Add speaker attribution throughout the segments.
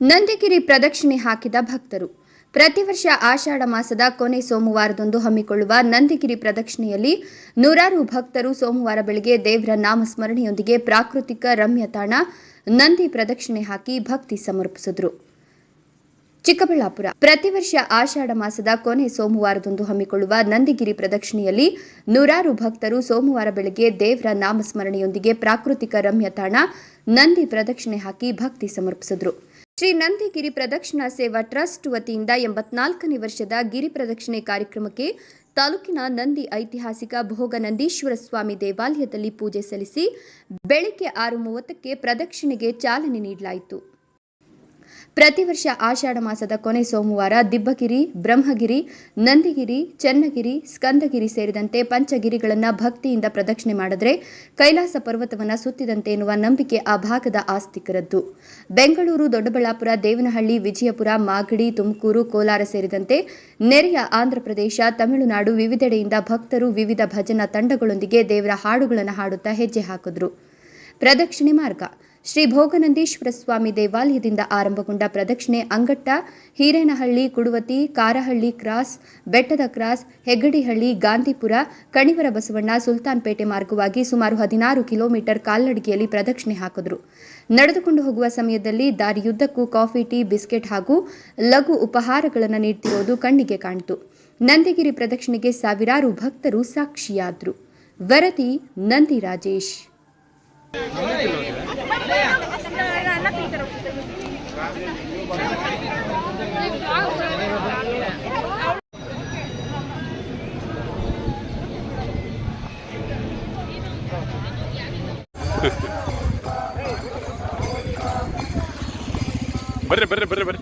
Speaker 1: ನಂದಿಗಿರಿ ಪ್ರದಕ್ಷಿಣೆ ಹಾಕಿದ ಭಕ್ತರು. ಪ್ರತಿ ವರ್ಷ ಆಷಾಢ ಮಾಸದ ಕೊನೆ ಸೋಮವಾರದಂದು ಹಮ್ಮಿಕೊಳ್ಳುವ ನಂದಿಗಿರಿ ಪ್ರದಕ್ಷಿಣೆಯಲ್ಲಿ ನೂರಾರು ಭಕ್ತರು ಸೋಮವಾರ ಬೆಳಗ್ಗೆ ದೇವರ ನಾಮಸ್ಮರಣೆಯೊಂದಿಗೆ ಪ್ರಾಕೃತಿಕ ರಮ್ಯ ತಾಣ ನಂದಿ ಪ್ರದಕ್ಷಿಣೆ ಹಾಕಿ ಭಕ್ತಿ ಸಮರ್ಪಿಸಿದರು. ಚಿಕ್ಕಬಳ್ಳಾಪುರ. ಪ್ರತಿ ವರ್ಷ ಆಷಾಢ ಮಾಸದ ಕೊನೆ ಸೋಮವಾರದಂದು ಹಮ್ಮಿಕೊಳ್ಳುವ ನಂದಿಗಿರಿ ಪ್ರದಕ್ಷಿಣೆಯಲ್ಲಿ ನೂರಾರು ಭಕ್ತರು ಸೋಮವಾರ ಬೆಳಗ್ಗೆ ದೇವರ ನಾಮಸ್ಮರಣೆಯೊಂದಿಗೆ ಪ್ರಾಕೃತಿಕ ರಮ್ಯ ತಾಣ ನಂದಿ ಪ್ರದಕ್ಷಿಣೆ ಹಾಕಿ ಭಕ್ತಿ ಸಮರ್ಪಿಸಿದರು. ಶ್ರೀ ನಂದಿಗಿರಿ ಪ್ರದಕ್ಷಿಣಾ ಸೇವಾ ಟ್ರಸ್ಟ್ ವತಿಯಿಂದ ಎಂಬತ್ನಾಲ್ಕನೇ ವರ್ಷದ ಗಿರಿ ಪ್ರದಕ್ಷಿಣೆ ಕಾರ್ಯಕ್ರಮಕ್ಕೆ ತಾಲೂಕಿನ ನಂದಿ ಐತಿಹಾಸಿಕ ಭೋಗ ನಂದೀಶ್ವರ ಸ್ವಾಮಿ ದೇವಾಲಯದಲ್ಲಿ ಪೂಜೆ ಸಲ್ಲಿಸಿ ಬೆಳಗ್ಗೆ ಆರು ಮೂವತ್ತಕ್ಕೆ ಪ್ರದಕ್ಷಿಣೆಗೆ ಚಾಲನೆ ನೀಡಲಾಯಿತು. ಪ್ರತಿ ವರ್ಷ ಆಷಾಢ ಮಾಸದ ಕೊನೆ ಸೋಮವಾರ ದಿಬ್ಬಗಿರಿ, ಬ್ರಹ್ಮಗಿರಿ, ನಂದಿಗಿರಿ, ಚನ್ನಗಿರಿ, ಸ್ಕಂದಗಿರಿ ಸೇರಿದಂತೆ ಪಂಚಗಿರಿಗಳನ್ನು ಭಕ್ತಿಯಿಂದ ಪ್ರದಕ್ಷಿಣೆ ಮಾಡಿದ್ರೆ ಕೈಲಾಸ ಪರ್ವತವನ್ನು ಸುತ್ತಿದಂತೆ ಎನ್ನುವ ನಂಬಿಕೆ ಆ ಭಾಗದ ಆಸ್ತಿಕರದ್ದು. ಬೆಂಗಳೂರು, ದೊಡ್ಡಬಳ್ಳಾಪುರ, ದೇವನಹಳ್ಳಿ, ವಿಜಯಪುರ, ಮಾಗಡಿ, ತುಮಕೂರು, ಕೋಲಾರ ಸೇರಿದಂತೆ ನೆರೆಯ ಆಂಧ್ರಪ್ರದೇಶ ತಮಿಳುನಾಡು ವಿವಿಧೆಡೆಯಿಂದ ಭಕ್ತರು ವಿವಿಧ ಭಜನಾ ತಂಡಗಳೊಂದಿಗೆ ದೇವರ ಹಾಡುಗಳನ್ನು ಹಾಡುತ್ತಾ ಹೆಜ್ಜೆ ಹಾಕಿದ್ರು. ಪ್ರದಕ್ಷಿಣೆ ಮಾರ್ಗ. ಶ್ರೀ ಭೋಗನಂದೀಶ್ವರ ಸ್ವಾಮಿ ದೇವಾಲಯದಿಂದ ಆರಂಭಗೊಂಡ ಪ್ರದಕ್ಷಿಣೆ ಅಂಗಟ್ಟ, ಹಿರೇನಹಳ್ಳಿ, ಕುಡುವತಿ, ಕಾರಹಳ್ಳಿ ಕ್ರಾಸ್, ಬೆಟ್ಟದ ಕ್ರಾಸ್, ಹೆಗ್ಗಡಿಹಳ್ಳಿ, ಗಾಂಧಿಪುರ, ಕಣಿವರ ಬಸವಣ್ಣ, ಸುಲ್ತಾನ್ಪೇಟೆ ಮಾರ್ಗವಾಗಿ ಸುಮಾರು ಹದಿನಾರು ಕಿಲೋಮೀಟರ್ ಕಾಲ್ನಡಿಗೆಯಲ್ಲಿ ಪ್ರದಕ್ಷಿಣೆ ಹಾಕಿದರು. ನಡೆದುಕೊಂಡು ಹೋಗುವ ಸಮಯದಲ್ಲಿ ದಾರಿಯುದ್ದಕ್ಕೂ ಕಾಫಿ, ಟೀ, ಬಿಸ್ಕೆಟ್ ಹಾಗೂ ಲಘು ಉಪಹಾರಗಳನ್ನು ನೀಡ್ತಿರೋದು ಕಣ್ಣಿಗೆ ಕಾಣಿತು. ನಂದಿಗಿರಿ ಪ್ರದಕ್ಷಿಣೆಗೆ ಸಾವಿರಾರು ಭಕ್ತರು ಸಾಕ್ಷಿಯಾದರು. ವರದಿ, ನಂದಿ ರಾಜೇಶ್.
Speaker 2: ಬರ್ರಿ ಬರ್ರಿ ಬರ್ರಿ ಬರ್ರಿ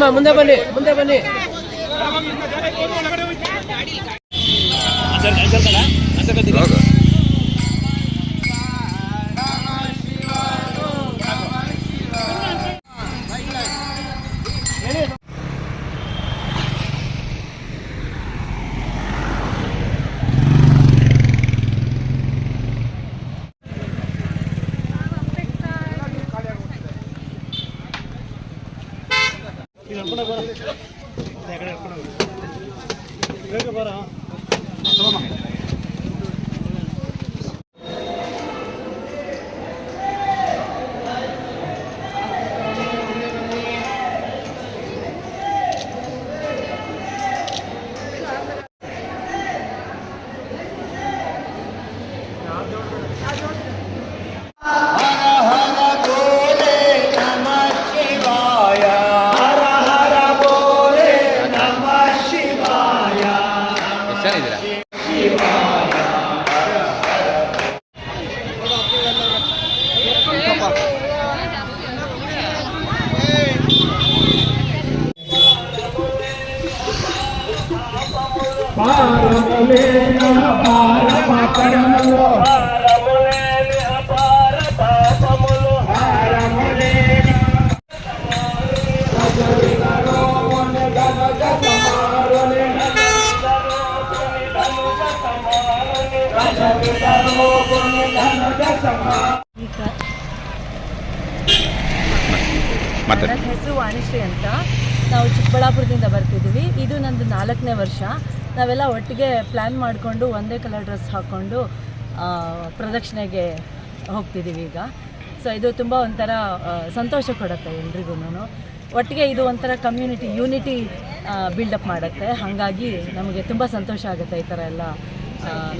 Speaker 3: ಮಾ ಮುಂದೆ ಬನ್ನಿ ಮುಂದೆ ಬನ್ನಿ.
Speaker 2: ఎక్కడ
Speaker 4: ఎక్కడ ఎక్కడ
Speaker 2: బారా
Speaker 4: ನನ್ನ ಹೆಸರು ವಾಣಿಶ್ರೀ ಅಂತ. ನಾವು ಚಿಕ್ಕಬಳ್ಳಾಪುರದಿಂದ ಬರ್ತಿದ್ದೀವಿ. ಇದು ನಂದು ನಾಲ್ಕನೇ ವರ್ಷ. ನಾವೆಲ್ಲ ಒಟ್ಟಿಗೆ ಪ್ಲ್ಯಾನ್ ಮಾಡಿಕೊಂಡು ಒಂದೇ ಕಲರ್ ಡ್ರೆಸ್ ಹಾಕ್ಕೊಂಡು ಪ್ರದಕ್ಷಿಣೆಗೆ ಹೋಗ್ತಿದ್ದೀವಿ ಈಗ. ಸೊ ಇದು ತುಂಬ ಒಂಥರ ಸಂತೋಷ ಕೊಡುತ್ತೆ ಎಲ್ರಿಗೂ ಒಟ್ಟಿಗೆ ಇದು ಒಂಥರ ಕಮ್ಯುನಿಟಿ ಯೂನಿಟಿ ಬಿಲ್ಡಪ್ ಮಾಡುತ್ತೆ. ಹಾಗಾಗಿ ನಮಗೆ ತುಂಬ ಸಂತೋಷ ಆಗುತ್ತೆ ಈ ಥರ ಎಲ್ಲ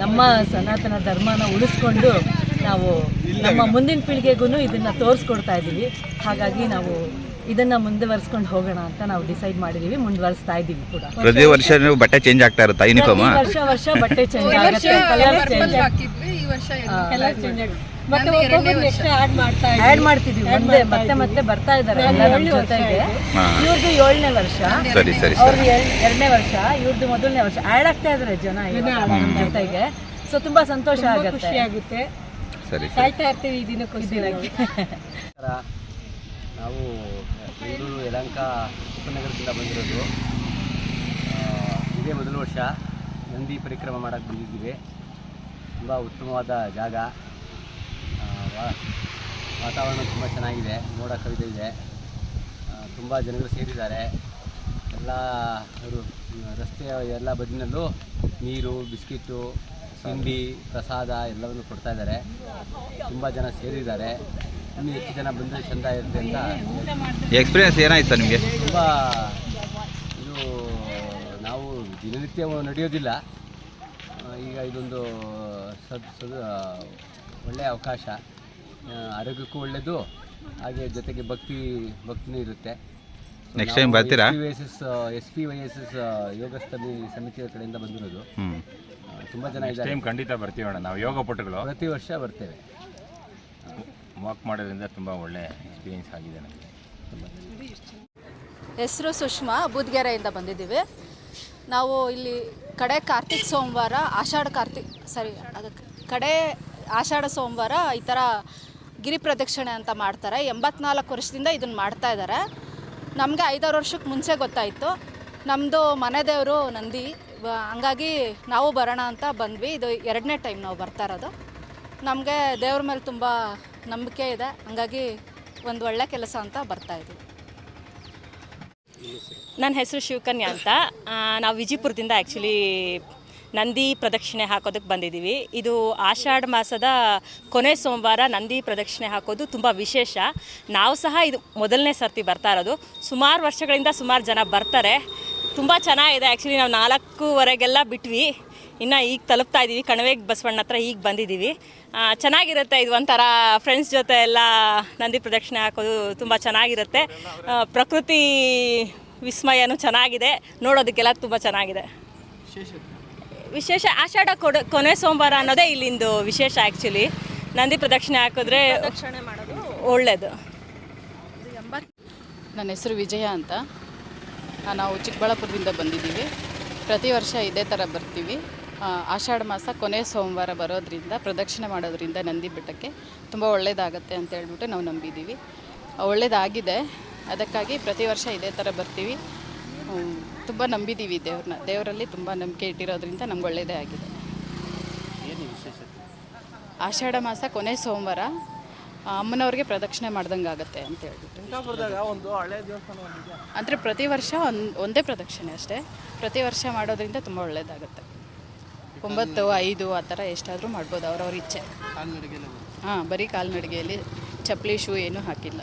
Speaker 4: ನಮ್ಮ ಸನಾತನ ಧರ್ಮನ ಉಳಿಸ್ಕೊಂಡು ನಾವು ನಮ್ಮ ಮುಂದಿನ ಪೀಳಿಗೆಗೂ ಇದನ್ನು ತೋರಿಸ್ಕೊಡ್ತಾ ಇದ್ದೀವಿ ಹಾಗಾಗಿ ನಾವು ಇದನ್ನು ಮುಂದುವರಿಸ್ಕೊಂಡು ಹೋಗೋಣ ಅಂತ ನಾವು ಡಿಸೈಡ್ ಮಾಡಿದೀವಿ ಮುಂದುವರಿಸ್ತಾ ಇದೀವಿ ಕೂಡ.
Speaker 2: ಪ್ರತಿ ವರ್ಷ ನೀವು ಬಟ್ಟೆ ಚೇಂಜ್ ಆಗ್ತಾ ಇರುತ್ತಾ ಯೂನಿಫಾರ್ಮ್
Speaker 4: ವರ್ಷ ವರ್ಷ ಬಟ್ಟೆ ಚೇಂಜ್ ಆಗುತ್ತೆ ಕಲರ್ ಚೇಂಜ್
Speaker 3: ಮತ್ತೆ ಒಬ್ಬೊಬ್ಬರು ಎಕ್ಸ್ಟ್ರಾ ಆಡ್ ಮಾಡ್ತಾ
Speaker 4: ಆಡ್ ಮಾಡ್ತಿದೀವಿ ಒಂದೇ ಮತ್ತೆ ಮತ್ತೆ ಬರ್ತಾ ಇದ್ದಾರೆ ಜೊತೆಗೆ. ಇವ್ರದ್ದು ಏಳನೇ ವರ್ಷ.
Speaker 2: ಸರಿ ಸರಿ
Speaker 4: ಅವ್ರದ್ದು
Speaker 2: ಸರಿ
Speaker 4: ಎರಡನೇ ವರ್ಷ ಇವ್ರದ್ದು ಮೊದಲನೇ ವರ್ಷ. ಆ್ಯಡ್ ಆಗ್ತಾ ಇದ್ದಾರೆ ಜನ ನಮ್ಮ ಜೊತೆಗೆ. ಸೊ ತುಂಬಾ ಸಂತೋಷ ಆಗುತ್ತೆ.
Speaker 3: ಖುಷಿ ಆಗುತ್ತೆ.
Speaker 2: ಸರಿ ಸರಿ.
Speaker 3: ಕಾಯ್ತಾ ಇರ್ತೀವಿ ಈ ದಿನಕ್ಕೋಸ್ಕರ.
Speaker 5: ನಾವು ಬೆಂಗಳೂರು ಯಲಂಕ ಉಪನಗರದಿಂದ ಬಂದಿರೋದು. ಇದೇ ಮೊದಲ ವರ್ಷ ನಂದಿ ಪರಿಕ್ರಮ ಮಾಡೋಕ್ಕೆ ಬಂದಿದ್ದೀವಿ. ತುಂಬ ಉತ್ತಮವಾದ ಜಾಗ. ವಾತಾವರಣ ತುಂಬ ಚೆನ್ನಾಗಿದೆ, ಮೋಡ ಕವಿದ ಇದೆ. ತುಂಬ ಜನಗಳು ಸೇರಿದ್ದಾರೆ. ಎಲ್ಲ ರಸ್ತೆಯ ಎಲ್ಲ ಬದಿನಲ್ಲೂ ನೀರು ಬಿಸ್ಕಿಟ್ಟು ತಿಂಡಿ, ಪ್ರಸಾದ ಎಲ್ಲವನ್ನು ಕೊಡ್ತಾ ಇದ್ದಾರೆ. ತುಂಬ ಜನ ಸೇರಿದ್ದಾರೆ. ಇನ್ನೂ ಹೆಚ್ಚು ಜನ ಬಂದರೆ ಚೆಂದ ಇರುತ್ತೆ ಅಂತ
Speaker 2: ಎಕ್ಸ್ಪೀರಿಯನ್ಸ್ ಏನಾಯ್ತು ಸರ್ ನಿಮಗೆ?
Speaker 5: ತುಂಬ ಇದು ನಾವು ದಿನನಿತ್ಯ ನಡೆಯೋದಿಲ್ಲ. ಆ, ಈಗ ಇದೊಂದು ಸದ್ ಸದ್ ಒಳ್ಳೆಯ ಅವಕಾಶ. ಆ, ಆರೋಗ್ಯಕ್ಕೂ ಒಳ್ಳೆಯದು ಹಾಗೆ ಜೊತೆಗೆ ಭಕ್ತಿ ಭಕ್ತಿನೂ ಇರುತ್ತೆ.
Speaker 2: ನೆಕ್ಸ್ಟ್ time ಬರ್ತೀರಾ?
Speaker 5: S S S P Y S S ಯೋಗ ಸಮಿ ಸಮಿತಿಯ ಕಡೆಯಿಂದ ಬಂದಿರೋದು.
Speaker 2: ಹ್ಞೂ
Speaker 5: ತುಂಬ ಜನ ಇದ್ದಾರೆ.
Speaker 6: ಟೈಮ್ ಖಂಡಿತ ಬರ್ತೀವಣ್ಣ ನಾವು ಯೋಗ ಪಟುಗಳು.
Speaker 5: ಪ್ರತಿ ವರ್ಷ ಬರ್ತೇವೆ.
Speaker 6: ವಾಕ್ ಮಾಡೋದ್ರಿಂದ ತುಂಬ ಒಳ್ಳೆ ಎಕ್ಸ್ಪೀರಿಯನ್ಸ್ ಆಗಿದೆ ನಮಗೆ.
Speaker 7: ಹೆಸರು ಸುಷ್ಮಾ, ಬುದ್ಗೆರೆಯಿಂದ ಬಂದಿದ್ದೀವಿ. ನಾವು ಇಲ್ಲಿ ಕಡೆ ಕಾರ್ತಿಕ್ ಸೋಮವಾರ, ಆಷಾಢ ಕಾರ್ತಿಕ್ ಸಾರಿ ಅದಕ್ಕೆ ಕಡೆ ಆಷಾಢ ಸೋಮವಾರ ಈ ಥರ ಗಿರಿ ಪ್ರದಕ್ಷಿಣೆ ಅಂತ ಮಾಡ್ತಾರೆ. ಎಂಬತ್ನಾಲ್ಕು ವರ್ಷದಿಂದ ಇದನ್ನು ಮಾಡ್ತಾ ಇದ್ದಾರೆ. ನಮಗೆ ಐದಾರು ವರ್ಷಕ್ಕೆ ಮುಂಚೆ ಗೊತ್ತಾಯಿತು. ನಮ್ಮದು ಮನೆ ದೇವರು ನಂದಿ. ಹಂಗಾಗಿ ನಾವು ಬರೋಣ ಅಂತ ಬಂದ್ವಿ. ಇದು ಎರಡನೇ ಟೈಮ್ ನಾವು ಬರ್ತಾ ಇರೋದು. ನಮಗೆ ದೇವ್ರ ಮೇಲೆ ತುಂಬ ನಂಬಿಕೆ ಇದೆ. ಹಂಗಾಗಿ ಒಂದು ಒಳ್ಳೆ ಕೆಲಸ ಅಂತ ಬರ್ತಾ ಇದೆ.
Speaker 8: ನನ್ನ ಹೆಸರು ಶಿವಕನ್ಯಾ ಅಂತ. ನಾವು ವಿಜಯಪುರದಿಂದ ಆ್ಯಕ್ಚುಲಿ ನಂದಿ ಪ್ರದಕ್ಷಿಣೆ ಹಾಕೋದಕ್ಕೆ ಬಂದಿದ್ದೀವಿ. ಇದು ಆಷಾಢ ಮಾಸದ ಕೊನೆ ಸೋಮವಾರ ನಂದಿ ಪ್ರದಕ್ಷಿಣೆ ಹಾಕೋದು ತುಂಬ ವಿಶೇಷ. ನಾವು ಸಹ ಇದು ಮೊದಲನೇ ಸರ್ತಿ ಬರ್ತಾ ಇರೋದು. ಸುಮಾರು ವರ್ಷಗಳಿಂದ ಸುಮಾರು ಜನ ಬರ್ತಾರೆ. ತುಂಬ ಚೆನ್ನಾಗಿದೆ. ಆ್ಯಕ್ಚುಲಿ ನಾವು ನಾಲ್ಕೂವರೆಗೆಲ್ಲ ಬಿಟ್ವಿ. ಇನ್ನು ಈಗ ತಲುಪ್ತಾ ಇದ್ದೀವಿ ಕಣವೇಗ್ ಬಸವಣ್ಣ ಹತ್ರ ಈಗ ಬಂದಿದ್ದೀವಿ ಚೆನ್ನಾಗಿರುತ್ತೆ ಇದು ಒಂಥರ ಫ್ರೆಂಡ್ಸ್ ಜೊತೆ ಎಲ್ಲ ನಂದಿ ಪ್ರದಕ್ಷಿಣೆ ಹಾಕೋದು ತುಂಬ ಚೆನ್ನಾಗಿರುತ್ತೆ. ಪ್ರಕೃತಿ ವಿಸ್ಮಯನೂ ಚೆನ್ನಾಗಿದೆ. ನೋಡೋದಕ್ಕೆಲ್ಲ ತುಂಬ ಚೆನ್ನಾಗಿದೆ. ವಿಶೇಷ ಆಷಾಢ ಕೊಡ ಕೊನೆ ಸೋಮವಾರ ಅನ್ನೋದೇ ಇಲ್ಲಿಂದು ವಿಶೇಷ ಆ್ಯಕ್ಚುಲಿ ನಂದಿ ಪ್ರದಕ್ಷಿಣೆ ಹಾಕಿದ್ರೆ ಒಳ್ಳೆಯದು
Speaker 9: ನನ್ನ ಹೆಸರು ವಿಜಯ ಅಂತ. ನಾವು ಚಿಕ್ಕಬಳ್ಳಾಪುರದಿಂದ ಬಂದಿದ್ದೀವಿ. ಪ್ರತಿ ವರ್ಷ ಇದೇ ಥರ ಬರ್ತೀವಿ. ಆಷಾಢ ಮಾಸ ಕೊನೆ ಸೋಮವಾರ ಬರೋದ್ರಿಂದ ಪ್ರದಕ್ಷಿಣೆ ಮಾಡೋದ್ರಿಂದ ನಂದಿ ಬೆಟ್ಟಕ್ಕೆ ತುಂಬ ಒಳ್ಳೆಯದಾಗತ್ತೆ ಅಂತ ಹೇಳ್ಬಿಟ್ಟು ನಾವು ನಂಬಿದ್ದೀವಿ ಒಳ್ಳೇದಾಗಿದೆ. ಒಳ್ಳೆಯದಾಗಿದೆ ಅದಕ್ಕಾಗಿ ಪ್ರತಿ ವರ್ಷ ಇದೇ ಥರ ಬರ್ತೀವಿ. ತುಂಬ ನಂಬಿದ್ದೀವಿ ದೇವ್ರನ್ನ. ದೇವರಲ್ಲಿ ತುಂಬ ನಂಬಿಕೆ ಇಟ್ಟಿರೋದ್ರಿಂದ ನಮ್ಗೆ ಒಳ್ಳೆಯದೇ ಆಗಿದೆ. ಆಷಾಢ ಮಾಸ ಕೊನೆ ಸೋಮವಾರ ಅಮ್ಮನವ್ರಿಗೆ ಪ್ರದಕ್ಷಿಣೆ ಮಾಡ್ದಂಗೆ ಆಗುತ್ತೆ ಅಂತ ಹೇಳ್ಬಿಟ್ಟು. ಅಂದರೆ ಪ್ರತಿ ವರ್ಷ ಒಂದು ಒಂದೇ ಪ್ರದಕ್ಷಿಣೆ ಅಷ್ಟೇ. ಪ್ರತಿ ವರ್ಷ ಮಾಡೋದ್ರಿಂದ ತುಂಬ ಒಳ್ಳೆಯದಾಗುತ್ತೆ ಒಂಬತ್ತು ಐದು ಆ ಥರ ಎಷ್ಟಾದರೂ ಮಾಡ್ಬೋದು ಅವ್ರವ್ರ ಇಚ್ಛೆ. ಹಾಂ ಬರೀ ಕಾಲ್ನಡಿಗೆಯಲ್ಲಿ ಚಪ್ಪಲಿ ಶೂ ಏನೂ ಹಾಕಿಲ್ಲ.